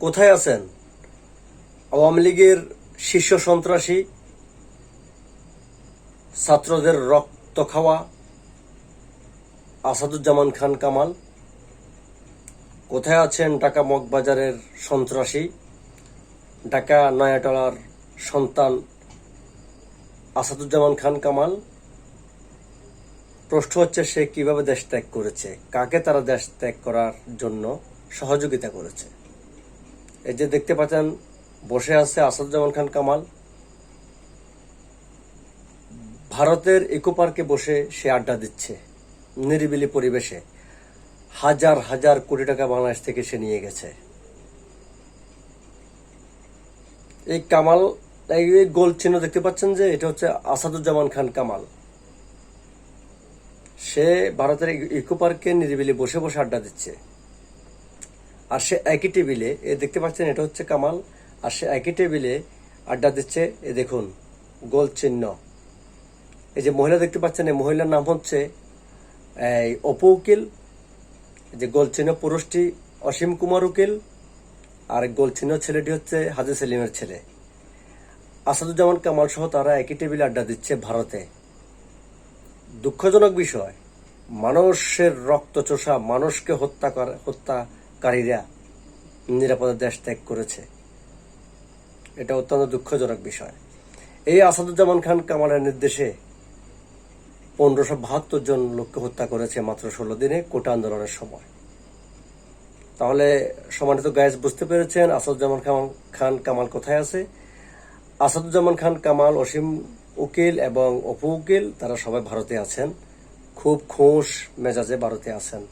কোথায় আছেন? আওয়ামী লীগের শীর্ষ সন্ত্রাসী, ছাত্রদের রক্ত খাওয়া, আসাদুজ্জামান খান কামাল। কোথায় আছেন ঢাকা মগবাজারের সন্ত্রাসী, ঢাকা নয়াটলার সন্তান আসাদুজ্জামান খান কামাল? প্রশ্ন হচ্ছে, সে কীভাবে দেশ ত্যাগ করেছে? কাকে তারা দেশ ত্যাগ করার জন্য সহযোগিতা করেছে? এই যে দেখতে পাচ্ছেন, বসে আছে আসাদুজ্জামান খান কামাল। ভারতের ইকো পার্কে বসে সে আড্ডা দিচ্ছে, নিরিবিলি পরিবেশে। হাজার হাজার কোটি টাকা বাংলাদেশ থেকে সে নিয়ে গেছে। এই কামাল, এই গোল চিহ্ন দেখতে পাচ্ছেন যে, এটা হচ্ছে আসাদুজ্জামান খান কামাল। সে ভারতের ইকো পার্কে নিরিবিলি বসে বসে আড্ডা দিচ্ছে। আর সে একই টেবিলে, এ দেখতে পাচ্ছেন এটা হচ্ছে কামাল, আর সে একই টেবিলে আড্ডা দিচ্ছে, এ দেখুন, গোল চিহ্ন। এই যে মহিলা দেখতে পাচ্ছেন, এই মহিলার নাম হচ্ছে, এই অপু উকিল, যে গোল চিহ্ন পুরুষটি অসীম কুমার উকিল, আর গোল চিহ্ন ছেলেটি হচ্ছে হাজি সেলিমের ছেলে। আসাদুজ্জামান কামাল সহ তারা একই টেবিলে আড্ডা দিচ্ছে ভারতে। দুঃখজনক বিষয়, মানুষের রক্ত চোষা মানুষকে হত্যা কর হত্যাকারীরা নিরাপদে দেশ ত্যাগ করেছে। এটা অত্যন্ত দুঃখজনক বিষয়। এই আসাদুজ্জামান খান কামালের নির্দেশে পনেরোশো বাহাত্তর জন লোককে হত্যা করেছে মাত্র ষোলো দিনে কোটা আন্দোলনের সময়। তাহলে সমানিত গায়েস বুঝতে পেরেছেন আসাদুজ্জামান খান খান কামাল কোথায় আছে? আসাদুজ্জামান খান কামাল, অসীম উকিল এবং অপু উকিল, তারা সবাই ভারতে আছেন। খুব খোশ মেজাজে ভারতে আছেন।